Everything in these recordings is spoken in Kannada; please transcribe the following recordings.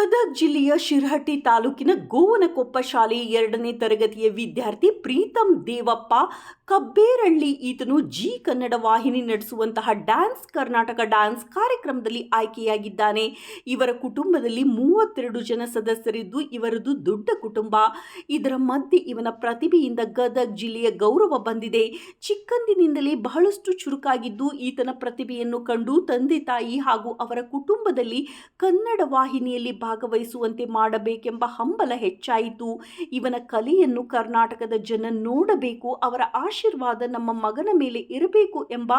ಗದಗ ಜಿಲ್ಲೆಯ ಶಿರಹಟ್ಟಿ ತಾಲೂಕಿನ ಗೋವನಕೊಪ್ಪ ಶಾಲೆ ಎರಡನೇ ತರಗತಿಯ ವಿದ್ಯಾರ್ಥಿ ಪ್ರೀತಂ ದೇವಪ್ಪ ಕಬ್ಬೇರಳ್ಳಿ ಈತನು ಜಿ ಕನ್ನಡ ವಾಹಿನಿ ನಡೆಸುವಂತಹ ಡ್ಯಾನ್ಸ್ ಕರ್ನಾಟಕ ಡ್ಯಾನ್ಸ್ ಕಾರ್ಯಕ್ರಮದಲ್ಲಿ ಆಯ್ಕೆಯಾಗಿದ್ದಾನೆ. ಇವರ ಕುಟುಂಬದಲ್ಲಿ ಮೂವತ್ತೆರಡು ಜನ ಸದಸ್ಯರಿದ್ದು ಇವರದು ದೊಡ್ಡ ಕುಟುಂಬ. ಇದರ ಮಧ್ಯೆ ಇವನ ಪ್ರತಿಭೆಯಿಂದ ಗದಗ ಜಿಲ್ಲೆಯ ಗೌರವ ಬಂದಿದೆ. ಚಿಕ್ಕಂದಿನಿಂದಲೇ ಬಹಳಷ್ಟು ಚುರುಕಾಗಿದ್ದು ಈತನ ಪ್ರತಿಭೆಯನ್ನು ಕಂಡು ತಂದೆ ತಾಯಿ ಹಾಗೂ ಅವರ ಕುಟುಂಬದಲ್ಲಿ ಕನ್ನಡ ವಾಹಿನಿಯಲ್ಲಿ ಭಾಗವಹಿಸುವಂತೆ ಮಾಡಬೇಕೆಂಬ ಹಂಬಲ ಹೆಚ್ಚಾಯಿತು. ಇವನ ಕಲೆಯನ್ನು ಕರ್ನಾಟಕದ ಜನ ನೋಡಬೇಕು, ಅವರ ಆಶೀರ್ವಾದ ನಮ್ಮ ಮಗನ ಮೇಲೆ ಇರಬೇಕು ಎಂಬ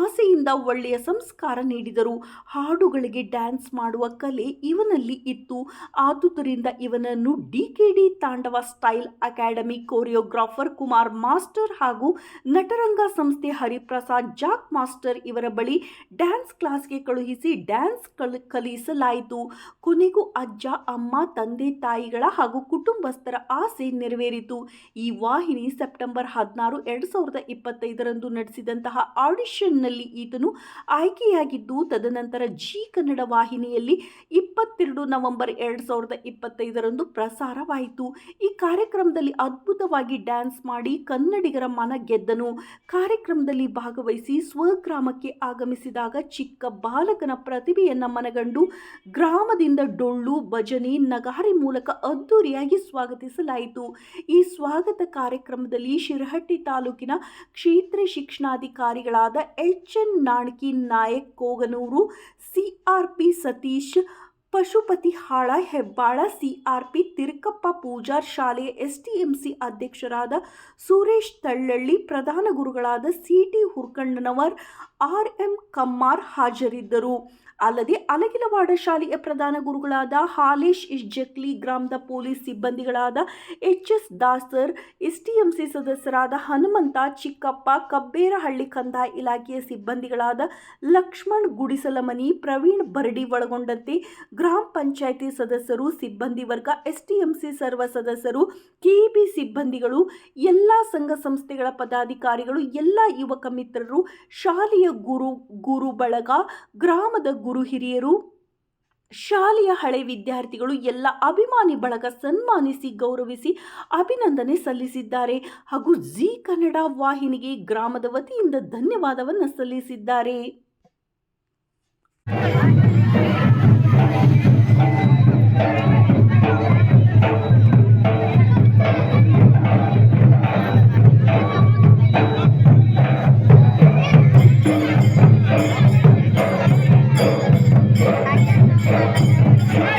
ಆಸೆಯಿಂದ ಒಳ್ಳೆಯ ಸಂಸ್ಕಾರ ನೀಡಿದರು. ಹಾಡುಗಳಿಗೆ ಡ್ಯಾನ್ಸ್ ಮಾಡುವ ಕಲೆ ಇವನಲ್ಲಿ ಇತ್ತು. ಆದುದರಿಂದ ಇವನನ್ನು D K D Tandava style academy choreographer Kumar master ಹಾಗೂ ನಟರಂಗ ಸಂಸ್ಥೆ ಹರಿಪ್ರಸಾದ್ ಜಾಕ್ ಮಾಸ್ಟರ್ ಇವರ ಬಳಿ ಡ್ಯಾನ್ಸ್ ಕ್ಲಾಸ್ಗೆ ಕಳುಹಿಸಿ ಡ್ಯಾನ್ಸ್ ಕಲ್, ಕಲಿಸಲಾಯಿತು. ಕೊನೆಗೂ ಅಜ್ಜ, ಅಮ್ಮ, ತಂದೆ, ತಾಯಿಗಳ ಹಾಗೂ ಕುಟುಂಬಸ್ಥರ ಆಸೆ ನೆರವೇರಿತು. ಈ ವಾಹಿನಿ ಸೆಪ್ಟೆಂಬರ್ ಹದಿನಾರು, ಎರಡು ಸಾವಿರದ ಇಪ್ಪತ್ತೈದರಂದು ನಡೆಸಿದಂತಹ ಆಡಿಷನ್ನಲ್ಲಿ ಈತನು ಆಯ್ಕೆಯಾಗಿದ್ದು, ತದನಂತರ ಜಿ ಕನ್ನಡ ವಾಹಿನಿಯಲ್ಲಿ ಇಪ್ಪತ್ತೆರಡು ನವೆಂಬರ್ ಎರಡು ಸಾವಿರದ ಇಪ್ಪತ್ತೈದರಂದು ಪ್ರಸಾರವಾಯಿತು. ಈ ಕಾರ್ಯಕ್ರಮದಲ್ಲಿ ಅದ್ಭುತವಾಗಿ ಡ್ಯಾನ್ಸ್ ಮಾಡಿ ಕನ್ನಡಿಗರ ಮನ ಗೆದ್ದನು. ಕಾರ್ಯಕ್ರಮದಲ್ಲಿ ಭಾಗವಹಿಸಿ ಸ್ವಗ್ರಾಮಕ್ಕೆ ಆಗಮಿಸಿದಾಗ ಚಿಕ್ಕ ಬಾಲಕನ ಪ್ರತಿಭೆಯನ್ನು ಮನಗಂಡು ಗ್ರಾಮದಿಂದ ಡೊಳ್ಳು ಭಜನೆ, ನಗಾರಿ ಮೂಲಕ ಅದ್ದೂರಿಯಾಗಿ ಸ್ವಾಗತಿಸಲಾಯಿತು. ಈ ಸ್ವಾಗತ ಕಾರ್ಯಕ್ರಮದಲ್ಲಿ ಶಿರಹಟ್ಟಿ ತಾಲೂಕಿನ ಕ್ಷೇತ್ರ ಶಿಕ್ಷಣಾಧಿಕಾರಿಗಳಾದ H N Nanaki, Nayak Koganur, CRP Satish, Pashupatihal, Hebbal, CRP Tirukappa Pujar ಶಾಲೆಯ ಎಸ್ಟಿಎಂಸಿ ಅಧ್ಯಕ್ಷರಾದ ಸುರೇಶ್ ತಳ್ಳಳ್ಳಿ, ಪ್ರಧಾನ ಗುರುಗಳಾದ C T Hurkannanavar R M Kammar ಹಾಜರಿದ್ದರು. ಅಲ್ಲದೆ ಅಲಗಿಲವಾಡ ಶಾಲೆಯ ಪ್ರಧಾನ ಗುರುಗಳಾದ ಹಾಲೇಶ್ ಇಜ್ಜಕ್ಲಿ ಗ್ರಾಮದ ಪೊಲೀಸ್ ಸಿಬ್ಬಂದಿಗಳಾದ ಎಚ್ ಎಸ್ ದಾಸರ್ ಎಸ್ಟಿಎಂಸಿ ಸದಸ್ಯರಾದ ಹನುಮಂತ, ಚಿಕ್ಕಪ್ಪ, ಕಬ್ಬೇರಹಳ್ಳಿ ಕಂದಾಯ ಇಲಾಖೆಯ ಸಿಬ್ಬಂದಿಗಳಾದ ಲಕ್ಷ್ಮಣ್ ಗುಡಿಸಲಮನಿ, ಪ್ರವೀಣ್ ಬರ್ಡಿ ಒಳಗೊಂಡಂತೆ ಗ್ರಾಮ ಪಂಚಾಯಿತಿ ಸದಸ್ಯರು, ಸಿಬ್ಬಂದಿ ವರ್ಗ ಎಸ್ಟಿಎಂಸಿ ಸರ್ವ ಸದಸ್ಯರು ಕೆಇಬಿ ಸಿಬ್ಬಂದಿಗಳು, ಎಲ್ಲ ಸಂಘ ಸಂಸ್ಥೆಗಳ ಪದಾಧಿಕಾರಿಗಳು, ಎಲ್ಲ ಯುವಕ ಮಿತ್ರರು, ಶಾಲೆಯ ಗುರು ಗುರು ಬಳಗ, ಗ್ರಾಮದ ಗುರು ಹಿರಿಯರು, ಶಾಲೆಯ ಹಳೆ ವಿದ್ಯಾರ್ಥಿಗಳು ಎಲ್ಲ ಅಭಿಮಾನಿ ಬಳಗ ಸನ್ಮಾನಿಸಿ, ಗೌರವಿಸಿ ಅಭಿನಂದನೆ ಸಲ್ಲಿಸಿದ್ದಾರೆ. ಹಾಗೂ ಜಿ ಕನ್ನಡ ವಾಹಿನಿಗೆ ಗ್ರಾಮದ ವತಿಯಿಂದ ಧನ್ಯವಾದವನ್ನು ಸಲ್ಲಿಸಿದ್ದಾರೆ. Yeah.